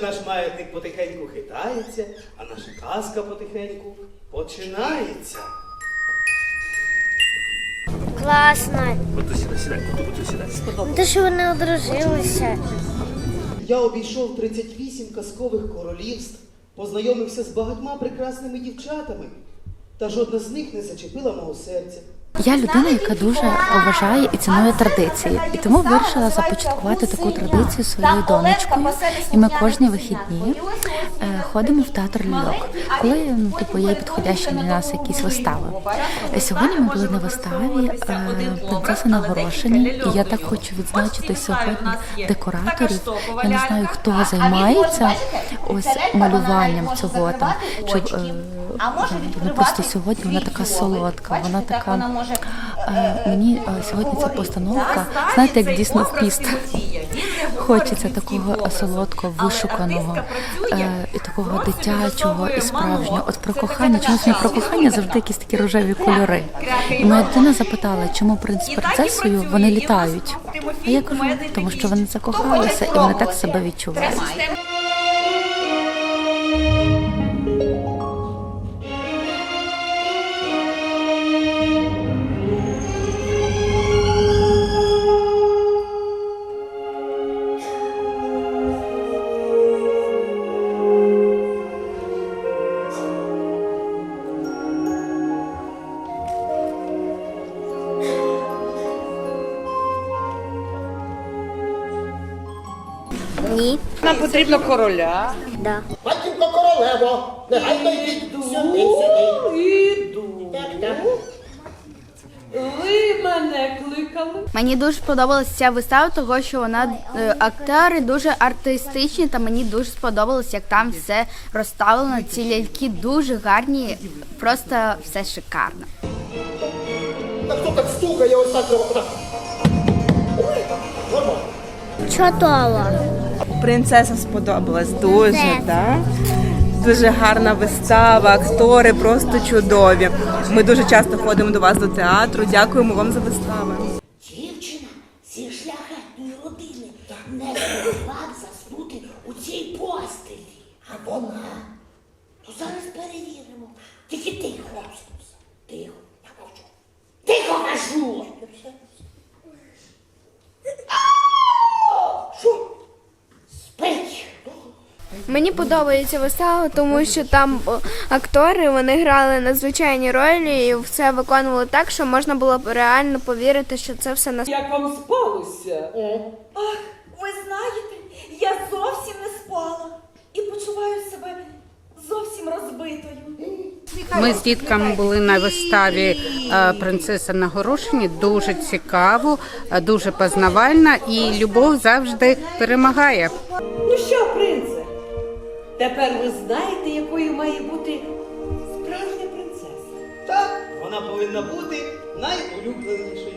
Наш маятник потихеньку хитається, а наша казка потихеньку починається. Класно. Ото сідай, сідай. Те, що вони одружилися. Я обійшов 38 казкових королівств, познайомився з багатьма прекрасними дівчатами, та жодна з них не зачепила мого серця. Я людина, яка дуже поважає і цінує традиції, і тому вирішила започаткувати таку традицію своєю донечкою. І ми кожні вихідні е, ходимо в театр ляльок, коли ну, типу є підходящі для нас якісь вистави. Е, Сьогодні ми були на виставі е, принцеса на горошині, і я так хочу відзначити сьогодні декораторів. Я не знаю, хто займається ось малюванням цього там. Чи, е, вона просто сьогодні вона така солодка, вона така. Е, мені е, сьогодні ця постановка, знаєте, як дійсно в піст. Хочеться такого солодкого, вишуканого, е, і такого дитячого і справжнього. От про кохання, чомусь мені про кохання завжди якісь такі рожеві кольори. І моя дитина запитала, чому принц принцесою вони літають. А я кажу, тому що вони закохалися і вони так себе відчувають. Ні. Нам потрібно короля. Да. Матінко королево, негайно йдіть сюди, сюди. Іду. Так, так. Ви мене кликали. Мені дуже сподобалася ця вистава, того що вона е, актори дуже артистичні, та мені дуже сподобалось, як там все розставлено. Ці ляльки дуже гарні, просто все шикарно. Так хто так стукає, ось так Чотово. Принцеса сподобалась дуже, так? Дуже гарна вистава, актори просто чудові. Ми дуже часто ходимо до вас до театру. Дякуємо вам за вистави. Дівчина зі шляхетної родини не змогла б заснути у цій постелі. А вона. Ну зараз перевіримо. Тільки тихо. Тихо. Я мовчу. Тихо кажу. А! Що? Спить. Мені подобається вистава, тому що там актори вони грали надзвичайні ролі і все виконували так, що можна було б реально повірити, що це все на Як вам спалося? Ах, ви знаєте, я зовсім не спала і почуваю себе зовсім розбитою. Ми з дітками були на виставі е, Принцеса на горошині. Дуже цікаво, е, дуже познавальна і любов завжди перемагає. Тепер ви знаєте, якою має бути справжня принцеса. Так, вона повинна бути найулюбленішою.